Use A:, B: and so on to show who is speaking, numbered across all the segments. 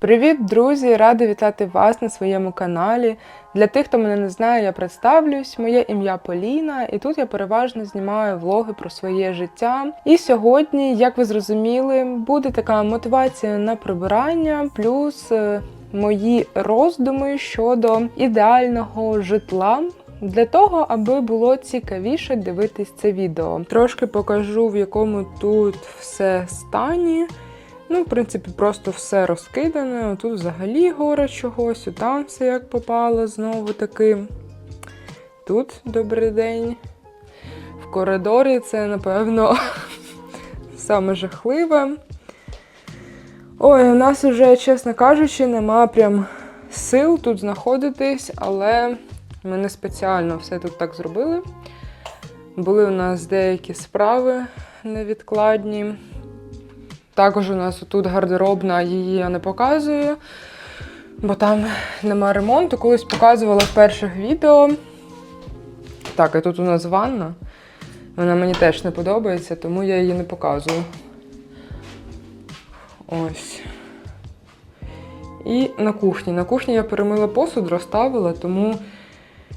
A: Привіт, друзі! Рада вітати вас на своєму каналі. Для тих, хто мене не знає, я представлюсь. Моє ім'я Поліна, і тут я переважно знімаю влоги про своє життя. І сьогодні, як ви зрозуміли, буде така мотивація на прибирання, плюс е, мої роздуми щодо ідеального житла. Для того, аби було цікавіше дивитись це відео. Трошки покажу, в якому тут все стані. Ну, в принципі, просто все розкидане. Тут взагалі гора чогось, там все як попало знову таки. Тут добрий день. В коридорі це, напевно, саме жахливе. Ой, у нас вже, чесно кажучи, нема прям сил тут знаходитись, але ми не спеціально все тут так зробили. Були у нас деякі справи невідкладні. Також у нас тут гардеробна, її я не показую, бо там нема ремонту. Колись показувала в перших відео. Так, і тут у нас ванна. Вона мені теж не подобається, тому я її не показую. Ось. І на кухні. На кухні я перемила посуд, розставила, тому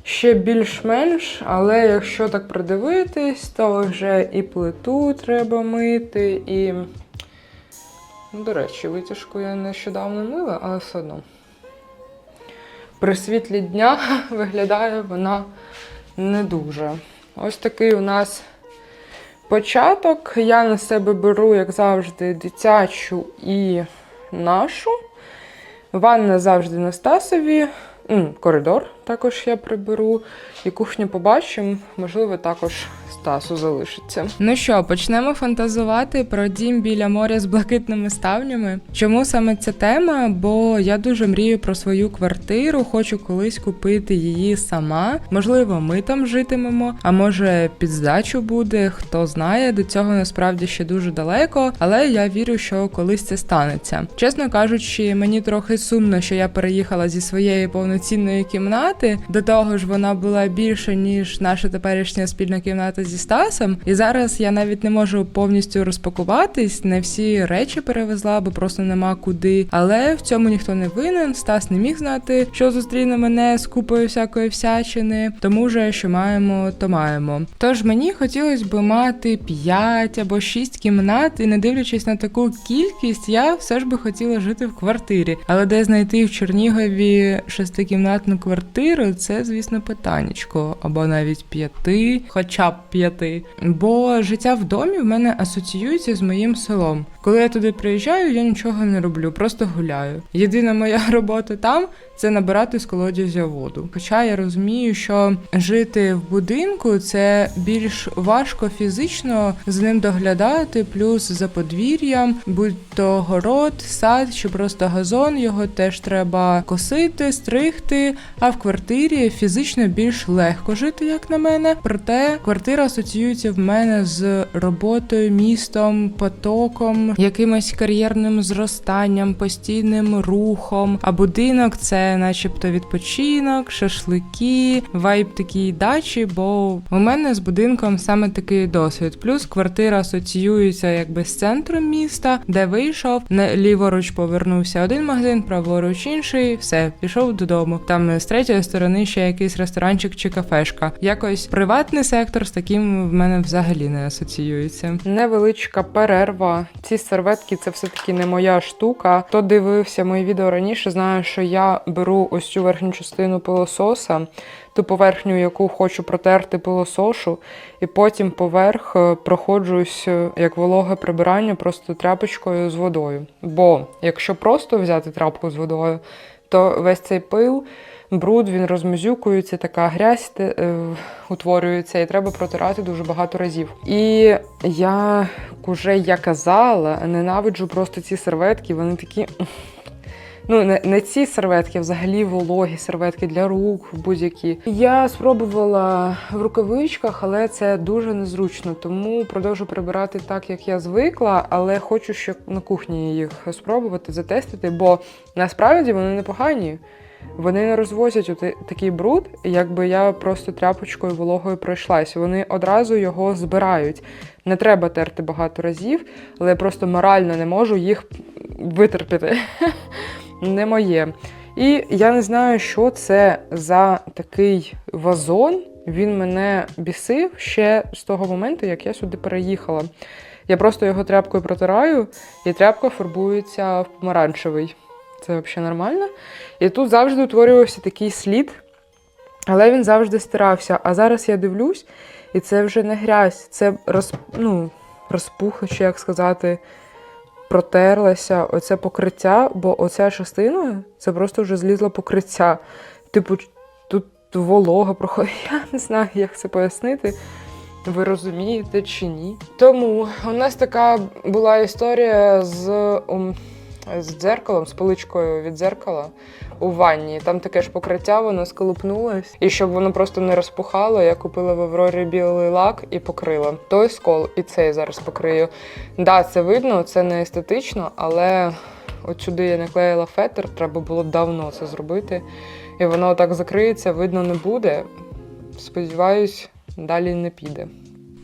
A: ще більш-менш, але якщо так придивитись, то вже і плиту треба мити, і. Ну, до речі, витяжку я нещодавно мила, але все одно. При світлі дня виглядає вона не дуже. Ось такий у нас початок. Я на себе беру, як завжди, дитячу і нашу. Ванна завжди на Стасові. Коридор також я приберу. І кухню побачимо, можливо, також Стасу залишиться. Ну що, почнемо фантазувати про дім біля моря з блакитними ставнями. Чому саме ця тема? Бо я дуже мрію про свою квартиру, хочу колись купити її сама. Можливо, ми там житимемо, а може під здачу буде, хто знає. До цього насправді ще дуже далеко, але я вірю, що колись це станеться. Чесно кажучи, мені трохи сумно, що я переїхала зі своєї повноцінної кімнати. До того ж, вона була більше ніж наша теперішня спільна кімната зі Стасом. І зараз я навіть не можу повністю розпакуватись. Не всі речі перевезла, бо просто нема куди. Але в цьому ніхто не винен. Стас не міг знати, що зустріне мене з купою всякої всячини. Тому вже що маємо, то маємо. Тож мені хотілося б мати 5 або 6 кімнат, і не дивлячись на таку кількість, я все ж би хотіла жити в квартирі. Але де знайти в Чернігові шестикімнатну квартиру, це, звісно, питаннячко. Або навіть п'яти, хоча б п'яти. Бо життя в домі в мене асоціюється з моїм селом. Коли я туди приїжджаю, я нічого не роблю, просто гуляю. Єдина моя робота там це набирати з колодязя воду. Хоча я розумію, що жити в будинку це більш важко фізично з ним доглядати, плюс за подвір'ям, будь-то город, сад чи просто газон, його теж треба косити, стригти. А в квартирі фізично більш легко жити, як на мене. Проте квартира асоціюється в мене з роботою, містом, потоком, якимось кар'єрним зростанням, постійним рухом. А будинок це, начебто, відпочинок, шашлики, вайб такій дачі. Бо у мене з будинком саме такий досвід. Плюс квартира асоціюється якби з центром міста, де вийшов, ліворуч повернувся один магазин, праворуч інший, все, пішов додому. Там з третьої сторони ще якийсь ресторанчик чи кафешка. Якось приватний сектор з таким в мене взагалі не асоціюється. Невеличка перерва. Ці серветки це все-таки не моя штука. Хто дивився мої відео раніше, знає, що я беру ось цю верхню частину пилососа, ту поверхню, яку хочу протерти пилосошу, і потім поверх е, проходжусь е, як вологе прибирання просто тряпочкою з водою. Бо якщо просто взяти тряпку з водою, то весь цей пил. Бруд він розмазюкується, така грязь е, утворюється, і треба протирати дуже багато разів. І я вже я казала, ненавиджу просто ці серветки. Вони такі. Ну, не, не ці серветки, а взагалі вологі серветки для рук, будь-які. Я спробувала в рукавичках, але це дуже незручно, тому продовжу прибирати так, як я звикла, але хочу ще на кухні їх спробувати затестити, бо насправді вони непогані. Вони не розвозять такий бруд, якби я просто тряпочкою вологою пройшлась. Вони одразу його збирають. Не треба терти багато разів, але я просто морально не можу їх витерпіти. не моє. І я не знаю, що це за такий вазон. Він мене бісив ще з того моменту, як я сюди переїхала. Я просто його тряпкою протираю, і тряпка фарбується в помаранчевий. Це взагалі нормально. І тут завжди утворювався такий слід, але він завжди стирався. А зараз я дивлюсь, і це вже не грязь, це роз, ну, розпухло, чи як сказати, протерлося оце покриття, бо оця частина це просто вже злізло покриття. Типу, тут волога проходить. Я не знаю, як це пояснити. Ви розумієте чи ні? Тому у нас така була історія з, з дзеркалом, з поличкою від дзеркала у ванні. Там таке ж покриття, воно сколупнулось. І щоб воно просто не розпухало, я купила в Аврорі білий лак і покрила. Той скол і цей зараз покрию. Да, це видно, це не естетично, але от сюди я наклеїла фетр, треба було давно це зробити. І воно так закриється, видно не буде. Сподіваюсь, далі не піде.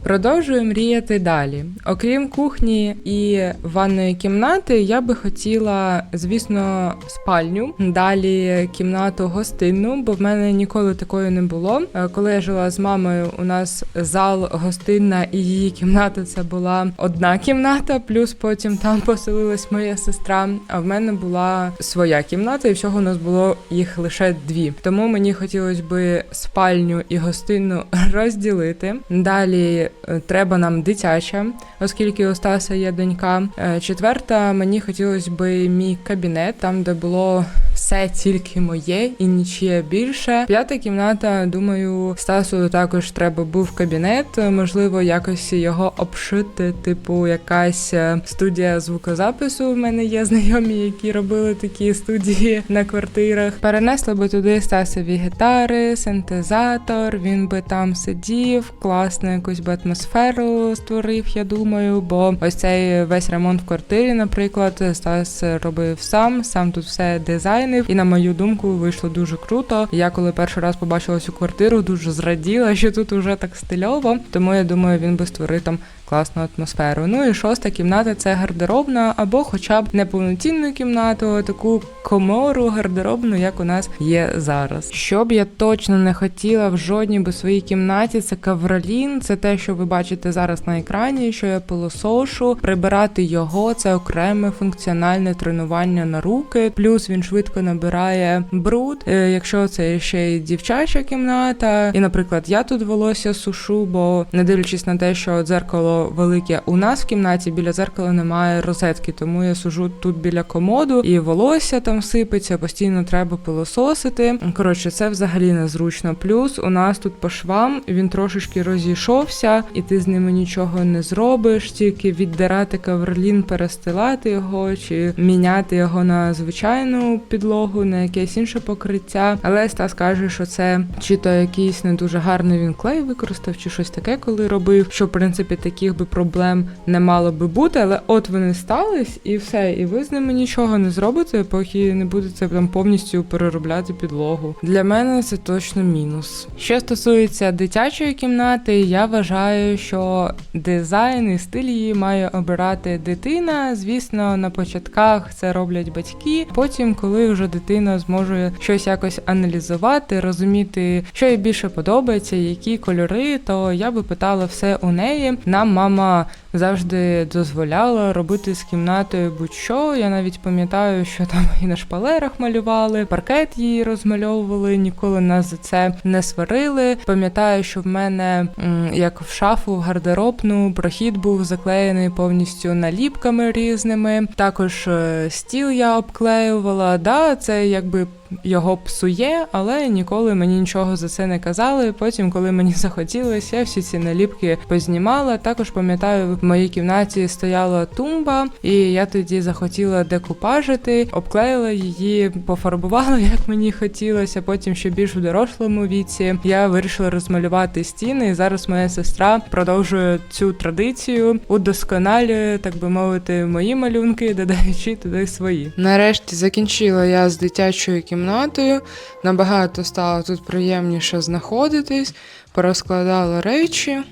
B: Продовжую мріяти далі. Окрім кухні і ванної кімнати, я би хотіла, звісно, спальню. Далі кімнату гостинну, бо в мене ніколи такої не було. Е, Коли я жила з мамою, у нас зал, гостинна і її кімната це була одна кімната, плюс потім там поселилась моя сестра. А в мене була своя кімната, і всього у нас було їх лише дві. Тому мені хотілося би спальню і гостинну розділити. Далі е, треба нам дитяча, оскільки у Стаса є донька. Е, Четверта, мені хотілося би мій кабінет, там де було все тільки моє і нічия більше. П'ята кімната, думаю, Стасу також треба був кабінет. е, Можливо, якось його обшити, типу якась студія звукозапису. В мене є знайомі, які робили такі студії на квартирах. Перенесли би туди Стасові гітари, синтезатор. Він би там сидів, класно якусь би атмосферу створив. Я думаю, бо ось цей весь ремонт в квартирі, наприклад, Стас робив сам, сам тут все дизайнив. І на мою думку, вийшло дуже круто. Я коли перший раз побачила цю квартиру, дуже зраділа, що тут уже так стильово. Тому я думаю, він би створив там класну атмосферу. Ну і шоста кімната це гардеробна, або хоча б не повноцінну кімнату, а таку комору гардеробну, як у нас є зараз. Що б я точно не хотіла в жодній би своїй кімнаті, це кавролін. Це те, що ви бачите зараз на екрані, що я пилосошу. Прибирати його це окреме функціональне тренування на руки. Плюс він швидко набирає бруд. Е, Якщо це ще й дівчача кімната, і, наприклад, я тут волосся сушу, бо не дивлячись на те, що дзеркало велике у нас в кімнаті, біля дзеркала немає розетки, тому я сужу тут біля комоду, і волосся там сипеться, постійно треба пилососити. Коротше, це взагалі незручно. Плюс у нас тут по швам він трошечки розійшовся, і ти з ними нічого не зробиш, тільки віддирати каверлін, перестилати його чи міняти його на звичайну підлогу, на якесь інше покриття. Але Стас каже, що це чи то якийсь не дуже гарний він клей використав, чи щось таке, коли робив. Що в принципі таких би проблем не мало би бути, але от вони стались, і все, і ви з ними нічого не зробите, поки не будете там повністю переробляти підлогу. Для мене це точно мінус. Що стосується дитячої кімнати, я вважаю, що дизайн і стиль її має обирати дитина. Звісно, на початках це роблять батьки. Потім, коли вже дитина зможе щось якось аналізувати, розуміти, що їй більше подобається, які кольори, то я би питала все у неї. Нам мама завжди дозволяла робити з кімнатою будь-що. Я навіть пам'ятаю, що там і на шпалерах малювали, паркет її розмальовували, ніколи нас за це не сварили. Пам'ятаю, що в мене як в шафу в гардеробну прохід був заклеєний повністю наліпками різними. Також е, стіл я обклеювала. Да, це якби його псує, але ніколи мені нічого за це не казали. Потім, коли мені захотілося, я всі ці наліпки познімала. Також пам'ятаю, в моїй кімнаті стояла тумба, і я тоді захотіла декупажити, обклеїла її, пофарбувала, як мені хотілося. Потім, ще більш у дорослому віці, я вирішила розмалювати стіни. І зараз моя сестра продовжує цю традицію, удосконалює, так би мовити, мої малюнки, додаючи туди свої.
A: Нарешті закінчила я з дитячою кімнатою. Набагато стало тут приємніше знаходитись, порозкладала речі,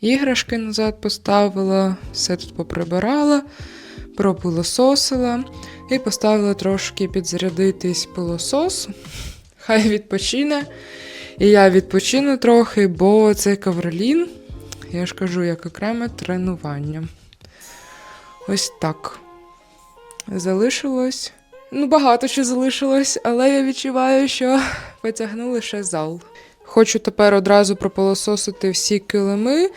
A: іграшки назад поставила, все тут поприбирала, пропилососила. І поставила трошки підзарядитись пилосос. Хай відпочине. І я відпочину трохи, бо цей ковролін, я ж кажу, як окреме тренування. Ось так. Залишилось. Ну, багато ще залишилось, але я відчуваю, що потягну лише зал. Хочу тепер одразу пропилососити всі килими.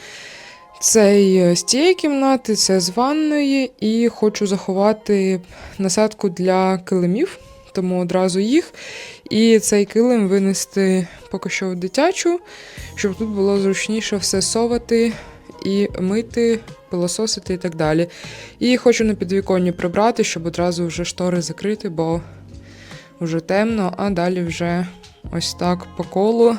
A: Це і з тієї кімнати, це з ванної, і хочу заховати насадку для килимів, тому одразу їх. І цей килим винести поки що в дитячу, щоб тут було зручніше все совати і мити, пилососити і так далі. І хочу на підвіконні прибрати, щоб одразу вже штори закрити, бо вже темно, а далі вже ось так по колу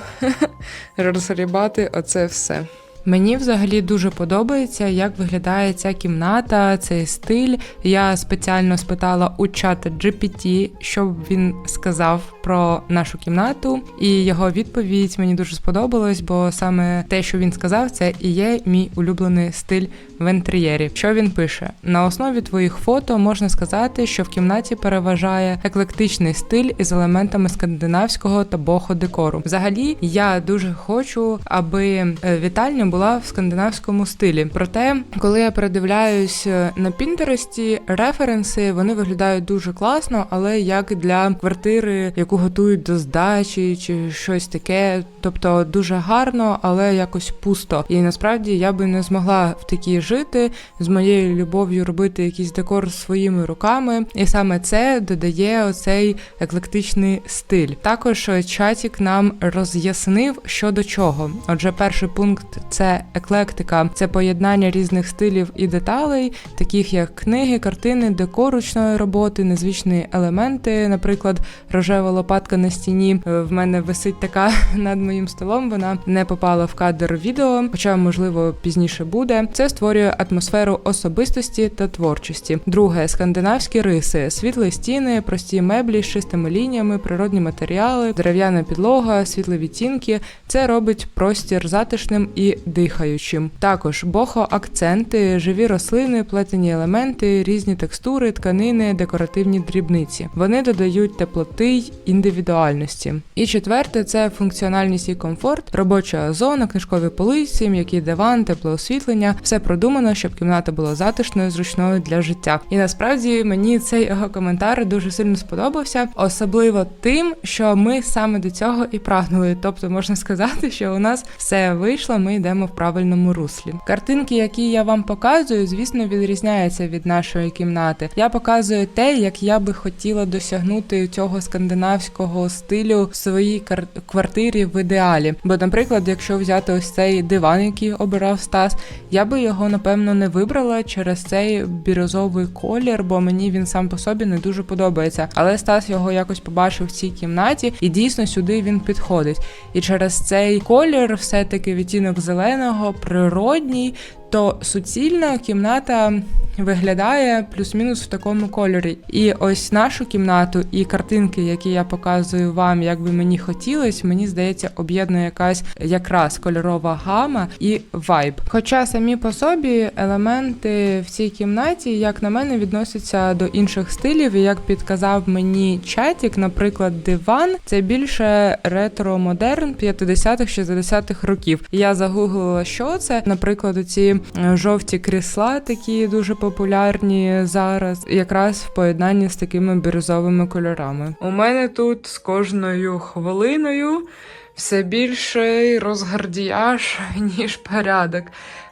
A: розгрібати оце все.
B: Мені взагалі дуже подобається, як виглядає ця кімната, цей стиль. Я спеціально спитала у чата GPT, що він сказав про нашу кімнату, і його відповідь мені дуже сподобалась, бо саме те, що він сказав, це і є мій улюблений стиль в інтер'єрі. Що він пише: на основі твоїх фото можна сказати, що в кімнаті переважає еклектичний стиль із елементами скандинавського та бохо декору. Взагалі, я дуже хочу, аби е, вітальня була в скандинавському стилі. Проте, коли я передивляюсь е, на Пінтересті, референси вони виглядають дуже класно, але як для квартири, яку готують до здачі чи щось таке, тобто дуже гарно, але якось пусто. І насправді я би не змогла в такій жити з моєю любов'ю робити якийсь декор своїми руками, і саме це додає оцей еклектичний стиль. Також е, чатік нам роз'яснив, що до чого. Отже, перший пункт це еклектика, це поєднання різних стилів і деталей, таких як книги, картини, декор ручної роботи, незвичні елементи, наприклад, рожева лопатка на стіні. Е, В мене висить така над моїм столом. Вона не попала в кадр відео, хоча можливо пізніше буде. Це створює атмосферу особистості та творчості. Друге скандинавські риси, світлі стіни, прості меблі з чистими лініями, природні матеріали, дерев'яна підлога, світлі відтінки. Це робить простір затишним і дихаючим. Також бохо акценти, живі рослини, плетені елементи, різні текстури, тканини, декоративні дрібниці. Вони додають теплоти й індивідуальності. І четверте це функціональність і комфорт, робоча зона, книжкові полиці, м'який диван, тепле освітлення. Все продумано, щоб кімната була затишною, зручною для життя. І насправді мені цей його коментар дуже сильно сподобався, особливо тим, що ми саме до цього і прагнули. Тобто можна сказати, що у нас все вийшло, ми йдемо в правильному руслі. Картинки, які я вам показую, звісно, відрізняються від нашої кімнати. Я показую те, як я би хотіла досягнути цього скандинавського стилю в своїй квартирі в ідеалі. Бо, наприклад, якщо взяти ось цей диван, який обирав Стас, я би його напевно не вибрала через цей бірозовий колір, бо мені він сам по собі не дуже подобається. Але Стас його якось побачив в цій кімнаті, і дійсно сюди він підходить. І через цей колір, все-таки відтінок зеленого, природній, то суцільна кімната виглядає плюс-мінус в такому кольорі. І ось нашу кімнату і картинки, які я показую вам, як би мені хотілось, мені здається, об'єднує якась якраз кольорова гама і вайб. Хоча самі по собі елементи в цій кімнаті, як на мене, відносяться до інших стилів, і як підказав мені чатік, наприклад, диван, це більше ретро-модерн 50-х, 60-х років. Я загуглила, що це, наприклад, ці жовті крісла, такі дуже популярні зараз, якраз в поєднанні з такими бірюзовими кольорами. У мене тут з кожною хвилиною все більший розгардіяж, ніж порядок.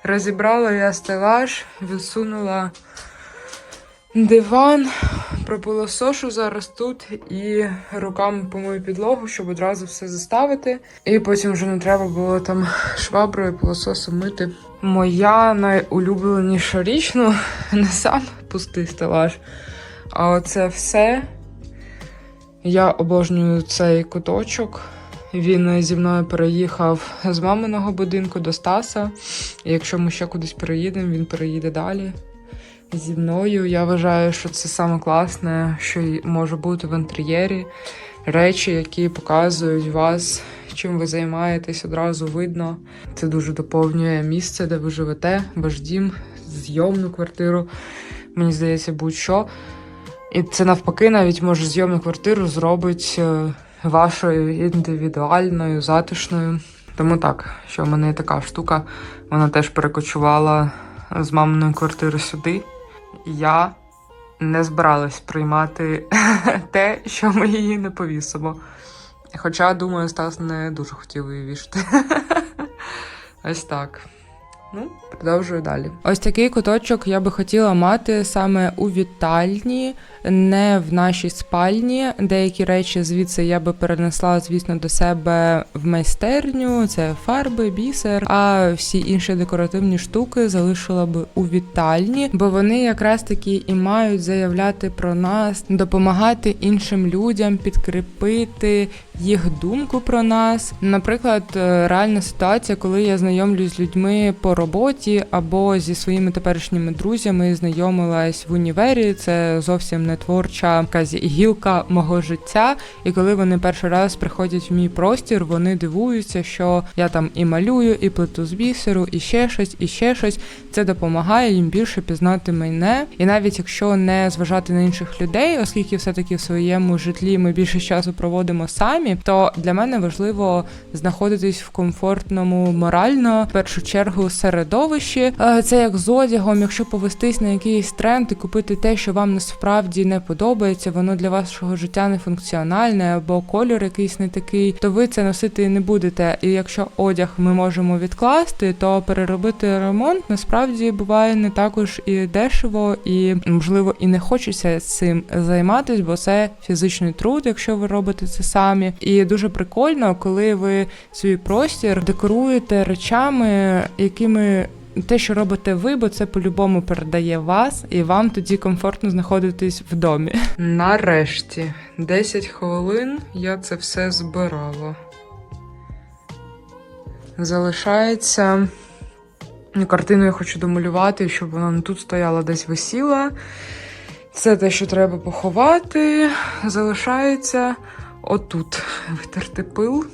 B: Розібрала я стелаж, відсунула диван, пропилосошу зараз тут і руками помию підлогу, щоб одразу все заставити. І потім вже не треба було там шваброю пилососом мити. Моя найулюбленіша річ, ну не сам пустий стелаж, а оце все. Я обожнюю цей куточок. Він зі мною переїхав з маминого будинку до Стаса. І якщо ми ще кудись переїдемо, він переїде далі зі мною. Я вважаю, що це саме класне, що може бути в інтер'єрі. Речі, які показують вас, чим ви займаєтесь, одразу видно. Це дуже доповнює місце, де ви живете, ваш дім, зйомну квартиру. Мені здається, будь-що.
A: І це навпаки навіть може зйомну квартиру зробить е, вашою індивідуальною, затишною. Тому так, що в мене є така штука, вона теж перекочувала з маминої квартири сюди. Я не збиралась приймати те, що ми її не повісимо. Хоча, думаю, Стас не дуже хотів її вішати. Ось так. Ну, продовжую далі.
B: Ось такий куточок я би хотіла мати саме у вітальні, не в нашій спальні. Деякі речі звідси я би перенесла, звісно, до себе в майстерню. Це фарби, бісер. А всі інші декоративні штуки залишила би у вітальні, бо вони якраз таки і мають заявляти про нас, допомагати іншим людям, підкріпити їх думку про нас. Наприклад, е, реальна ситуація, коли я знайомлюсь з людьми по роботі або зі своїми теперішніми друзями, знайомилась в універі. Це зовсім не творча якась гілка мого життя. І коли вони перший раз приходять в мій простір, вони дивуються, що я там і малюю, і плету з бісеру, і ще щось, і ще щось. Це допомагає їм більше пізнати мене. І навіть якщо не зважати на інших людей, оскільки все-таки в своєму житлі ми більше часу проводимо самі, то для мене важливо знаходитись в комфортному морально, в першу чергу, середовищі. Е, Це як з одягом, якщо повестись на якийсь тренд і купити те, що вам насправді не подобається, воно для вашого життя не функціональне, або кольор якийсь не такий, то ви це носити не будете. І якщо одяг ми можемо відкласти, то переробити ремонт насправді буває не також і дешево, і можливо і не хочеться цим займатися, бо це фізичний труд, якщо ви робите це самі. І дуже прикольно, коли ви свій простір декоруєте речами, якими. Те, що робите ви, бо це по-любому передає вас, і вам тоді комфортно знаходитись в домі.
A: Нарешті, 10 хвилин я це все збирала. Залишається. ну, Картину я хочу домалювати, щоб вона не тут стояла, десь висіла. Це те, що треба поховати. Залишається отут витерти пил.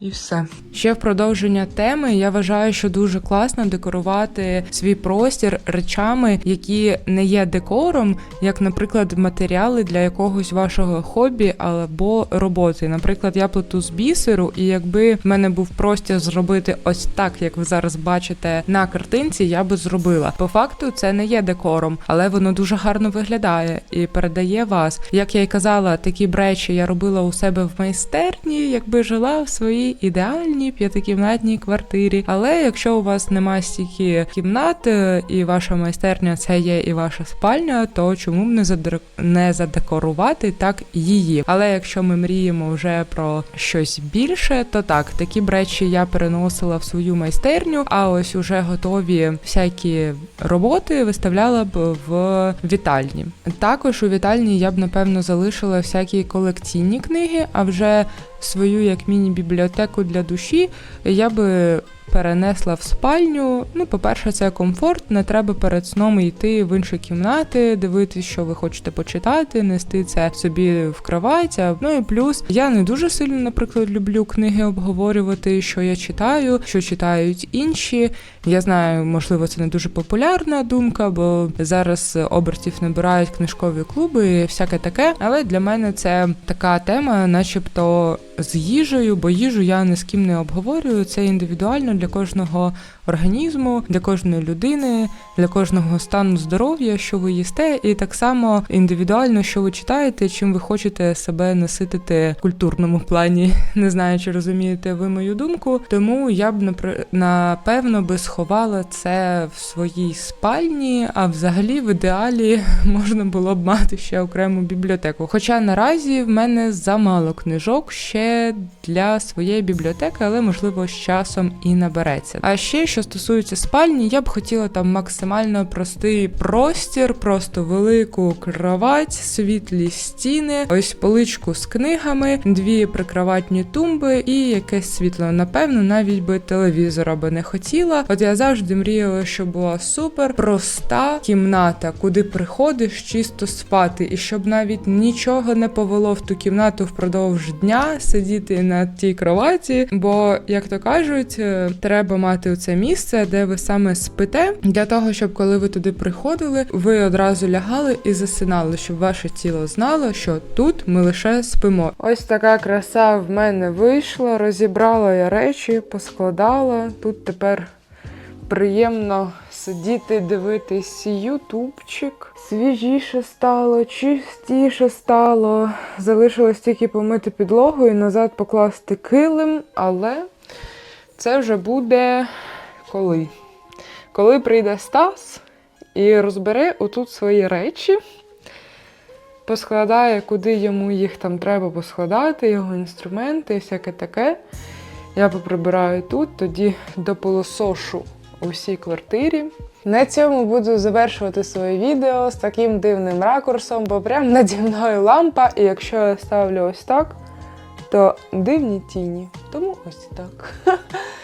A: І все.
B: Ще в продовження теми я вважаю, що дуже класно декорувати свій простір речами, які не є декором, як, наприклад, матеріали для якогось вашого хобі або роботи. Наприклад, я плету з бісеру, і якби в мене був простір зробити ось так, як ви зараз бачите на картинці, я би зробила. По факту це не є декором, але воно дуже гарно виглядає і передає вас. Як я й казала, такі б речі я робила у себе в майстерні, якби жила в своїй ідеальній п'ятикімнатній квартирі. Але якщо у вас немає стільки кімнат, е, і ваша майстерня це є і ваша спальня, то чому б не задер... не задекорувати так її? Але якщо ми мріємо вже про щось більше, то так, такі б речі я переносила в свою майстерню, а ось уже готові всякі роботи виставляла б в вітальні. Також у вітальні я б напевно залишила всякі колекційні книги, а вже свою як міні-бібліотеку для душі я би перенесла в спальню. Ну, по-перше, це комфорт, не треба перед сном йти в інші кімнати, дивитися, що ви хочете почитати, нести це собі в кровать. Ну і плюс я не дуже сильно, наприклад, люблю книги обговорювати, що я читаю, що читають інші. Я знаю, можливо, це не дуже популярна думка, бо зараз обертів набирають книжкові клуби і всяке таке. Але для мене це така тема, начебто з їжею, бо їжу я ні з ким не обговорюю. Це індивідуально для кожного організму, для кожної людини, для кожного стану здоров'я, що ви їсте, і так само індивідуально, що ви читаєте, чим ви хочете себе наситити в культурному плані. Не знаю, чи розумієте ви мою думку. Тому я б напевно би сховала це в своїй спальні, а взагалі в ідеалі можна було б мати ще окрему бібліотеку. Хоча наразі в мене замало книжок ще для своєї бібліотеки, але можливо з часом і набереться. А ще що стосується спальні, я б хотіла там максимально простий простір, просто велику кровать, світлі стіни, ось поличку з книгами, дві прикроватні тумби і якесь світло. Напевно, навіть би телевізора би не хотіла. От я завжди мріяла, що була супер проста кімната, куди приходиш чисто спати, і щоб навіть нічого не повело в ту кімнату впродовж дня сидіти на тій кроваті. Бо, як то кажуть, е, треба мати це місце, де ви саме спите, для того, щоб коли ви туди приходили, ви одразу лягали і засинали, щоб ваше тіло знало, що тут ми лише спимо.
A: Ось така краса в мене вийшла. Розібрала я речі, поскладала. Тут тепер приємно сидіти, дивитись ютубчик. Свіжіше стало, чистіше стало. Залишилось тільки помити підлогу і назад покласти килим, але це вже буде коли? Коли прийде Стас і розбере отут свої речі поскладає, куди йому їх там треба поскладати, його інструменти і всяке таке. Я поприбираю тут, тоді дополосошу у всій квартирі. На цьому буду завершувати своє відео з таким дивним ракурсом, бо прям наді мною лампа, і якщо я ставлю ось так, то дивні тіні. Тому ось так.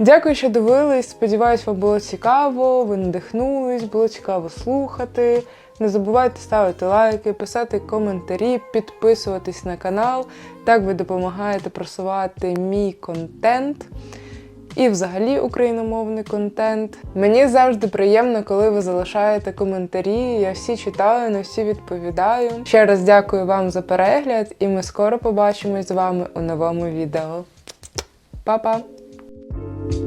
A: Дякую, що дивились. Сподіваюсь, вам було цікаво, ви надихнулись, було цікаво слухати. Не забувайте ставити лайки, писати коментарі, підписуватись на канал. Так ви допомагаєте просувати мій контент і взагалі україномовний контент. Мені завжди приємно, коли ви залишаєте коментарі. Я всі читаю, на всі відповідаю. Ще раз дякую вам за перегляд, і ми скоро побачимось з вами у новому відео. Па-па! you